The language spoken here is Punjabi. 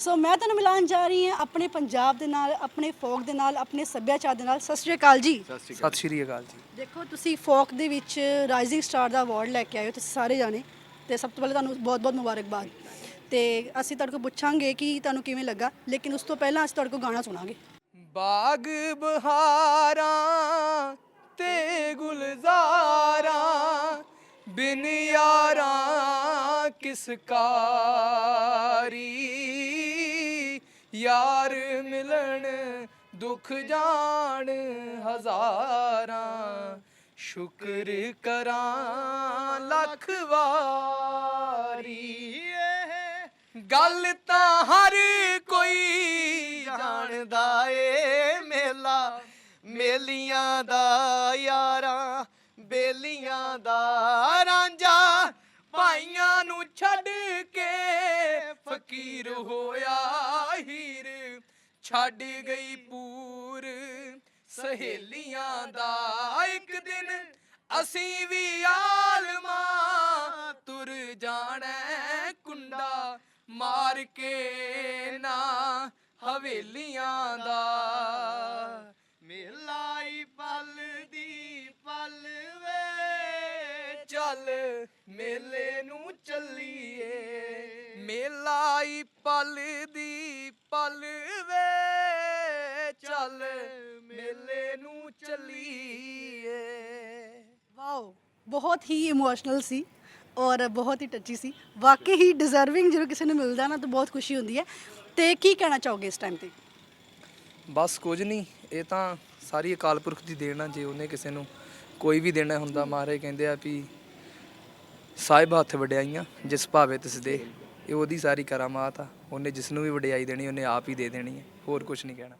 ਸੋ ਮੈਂ ਤੁਹਾਨੂੰ ਮਿਲਾਉਣ ਜਾ ਰਹੀ ਹਾਂ ਆਪਣੇ ਪੰਜਾਬ ਦੇ ਨਾਲ ਆਪਣੇ ਫੋਕ ਦੇ ਨਾਲ ਆਪਣੇ ਸੱਭਿਆਚਾਰ ਦੇ ਨਾਲ। ਸਤਿ ਸ਼੍ਰੀ ਅਕਾਲ ਜੀ। ਸਤਿ ਸ਼੍ਰੀ ਅਕਾਲ ਜੀ। ਦੇਖੋ ਤੁਸੀਂ ਫੋਕ ਦੇ ਵਿੱਚ ਰਾਈਜ਼ਿੰਗ ਸਟਾਰ ਦਾ ਅਵਾਰਡ ਲੈ ਕੇ ਆਏ ਹੋ ਤੁਸੀਂ ਸਾਰੇ ਜਾਣੇ। ਤੇ ਸਭ ਤੋਂ ਪਹਿਲਾਂ ਤੁਹਾਨੂੰ ਬਹੁਤ-ਬਹੁਤ ਮੁਬਾਰਕਬਾਦ। ਤੇ ਅਸੀਂ ਤੁਹਾਡੇ ਕੋਲ ਪੁੱਛਾਂਗੇ ਕਿ ਤੁਹਾਨੂੰ ਕਿਵੇਂ ਲੱਗਾ ਲੇਕਿਨ ਉਸ ਤੋਂ ਪਹਿਲਾਂ ਅਸੀਂ ਤੁਹਾਡੇ ਕੋਲ ਗਾਣਾ ਸੁਣਾਂਗੇ। ਬਾਗ ਬਹਾਰਾਂ ਤੇ ਗੁਲਜ਼ਾਰਾਂ ਬਿਨ ਯਾਰਾਂ ਕਿਸ ਕਾਰੀ? ਯਾਰ ਮਿਲਣ, ਦੁੱਖ ਜਾਣ ਹਜ਼ਾਰਾਂ। ਸ਼ੁਕਰ ਕਰਾਂ ਲੱਖ ਵਾਰੀ ਗੱਲ ਤਾਂ ਹਰ ਕੋਈ ਜਾਣਦਾ ਏ ਮੇਲਾ। ਮੇਲੀਆਂ ਦਾ ਯਾਰਾਂ, ਬੇਲੀਆਂ ਦਾ ਰਾਂਝਾ। ਭਾਈਆਂ ਨੂੰ ਛੱਡ ਛੱਡ ਗਈ ਪੂਰ। ਸਹੇਲੀਆਂ ਦਾ ਇੱਕ ਦਿਨ ਅਸੀਂ ਵੀ ਆਲਮਾ ਤੁਰ ਜਾਣਾ ਕੁੰਡਾ ਮਾਰ ਕੇ ਨਾ। ਹਵੇਲੀਆਂ ਦਾ ਮੇਲਾਈ ਪਲ ਦੀ ਪਲ ਵੇ। ਚੱਲ ਮੇਲੇ ਨੂੰ ਚੱਲੀਏ। ਮੇਲਾਈ ਪਲ ਦੀ ਪਲ ਵੇ। ਚੱਲ ਮੇਲੇ ਨੂੰ ਚੱਲੀਏ। ਵਾਓ ਬਹੁਤ ਹੀ ਇਮੋਸ਼ਨਲ ਸੀ ਔਰ ਬਹੁਤ ਹੀ ਟੱਚੀ ਸੀ। ਵਾਕਈ ਹੀ ਡਿਜ਼ਰਵਿੰਗ ਜਦੋਂ ਕਿਸੇ ਨੂੰ ਮਿਲਦਾ ਨਾ ਤਾਂ ਬਹੁਤ ਖੁਸ਼ੀ ਹੁੰਦੀ ਹੈ। ਤੇ ਕੀ ਕਹਿਣਾ ਚਾਹੋਗੇ ਇਸ ਟਾਈਮ ਤੇ? ਬਸ ਕੁਝ ਨਹੀਂ ਇਹ ਤਾਂ ਸਾਰੀ ਅਕਾਲ ਪੁਰਖ ਦੀ ਦੇਣ ਆ ਜੇ ਉਹਨੇ ਕਿਸੇ ਨੂੰ ਕੋਈ ਵੀ ਦੇਣਾ ਹੁੰਦਾ। ਮਹਾਰਾਜ ਕਹਿੰਦੇ ਆ ਵੀ ਸਾਹਿਬ ਹੱਥ ਵਡਿਆਈਆਂ ਜਿਸ ਭਾਵੇ ਤਿਸ ਦੇ। ਇਹ ਉਹਦੀ ਸਾਰੀ ਕਰਾਮਾਤ ਆ। ਉਹਨੇ ਜਿਸ ਨੂੰ ਵੀ ਵਡਿਆਈ ਦੇਣੀ, ਉਹਨੇ ਆਪ ਹੀ ਦੇ ਦੇਣੀ ਹੈ। ਹੋਰ ਕੁਝ ਨਹੀਂ ਕਹਿਣਾ।